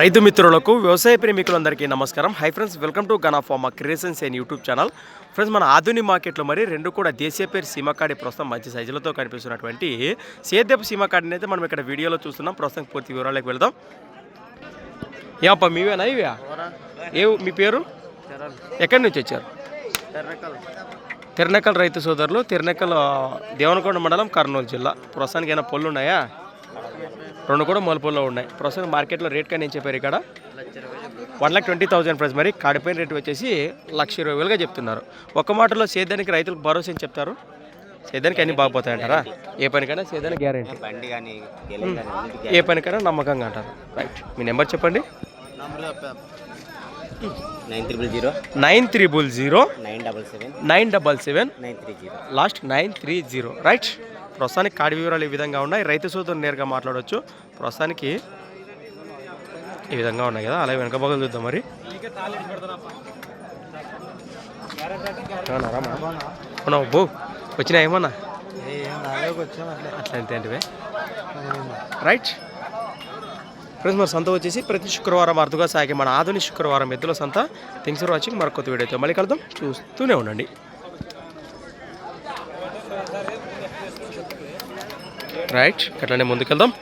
రైతు మిత్రులకు వ్యవసాయ ప్రేమికులందరికీ నమస్కారం. Hi friends welcome to Gana pharma creations and YouTube channel friends మన ఆధునిక మార్కెట్లో మరి రెండు కూడా దేశీయ పేరు సీమకాడి ప్రస్తుతం మంచి సైజులతో కనిపిస్తున్నటువంటి సేద్యపు సీమకాడిని అయితే మనం ఇక్కడ వీడియోలో చూస్తున్నాం. ప్రస్తుతం పూర్తి వివరాలకు వెళ్దాం. ఏమప్ప మీవేనా ఇవ్యా ఏ మీ పేరు? ఎక్కడి నుంచి వచ్చారు? తిరణకల్ రైతు సోదరులు తిరణకల్ దేవనకొండ మండలం కర్నూలు జిల్లా. ప్రస్తుతానికి ఏమైనా పళ్ళు ఉన్నాయా రెండు కూడా మొలపల్లో ఉన్నాయి. ప్రస్తుతం మార్కెట్లో రేట్ కానీ ఏం చెప్పారు ఇక్కడ? One lakh twenty thousand price మరి. కాడిపోయిన రేట్ వచ్చేసి లక్ష ఇరవై వేలుగా చెప్తున్నారు. ఒక మాటలో సేద్యానికి రైతులకు భరోసా ఏం చెప్తారు? సేద్యానికి అన్ని బాగుపోతాయంటారా ఏ పనికైనా సేద్యానికి గ్యారెంటీ. ఏ పనికైనా నమ్మకంగా అంటారు. రైట్ మీ నెంబర్ చెప్పండి. Nine triple zero. Nine triple zero nine double seven. Nine double seven. Nine three zero. Last nine three zero. Right ప్రస్తుతానికి కాడి వివరాలు ఈ విధంగా ఉన్నాయి. రైతు సోదరు నేరుగా మాట్లాడవచ్చు ప్రస్తుతానికి ఈ విధంగా ఉన్నాయి కదా. అలాగే వెనక భాగం చూద్దాం మరి. అవునా బో? వచ్చినా ఏమన్నా? అట్లా అంతే అంటే రైట్. ఫ్రెండ్స్ మన సంత వచ్చేసి ప్రతి శుక్రవారం అరుదుగా సాగే మన ఆధునిక శుక్రవారం ఎద్దుల సంత. Thanks watching. మరొక కొత్త వీడియోతో మళ్ళీ కలుద్దాం. చూస్తూనే ఉండండి. రైట్ అట్లనే ముందుకెళ్దాం.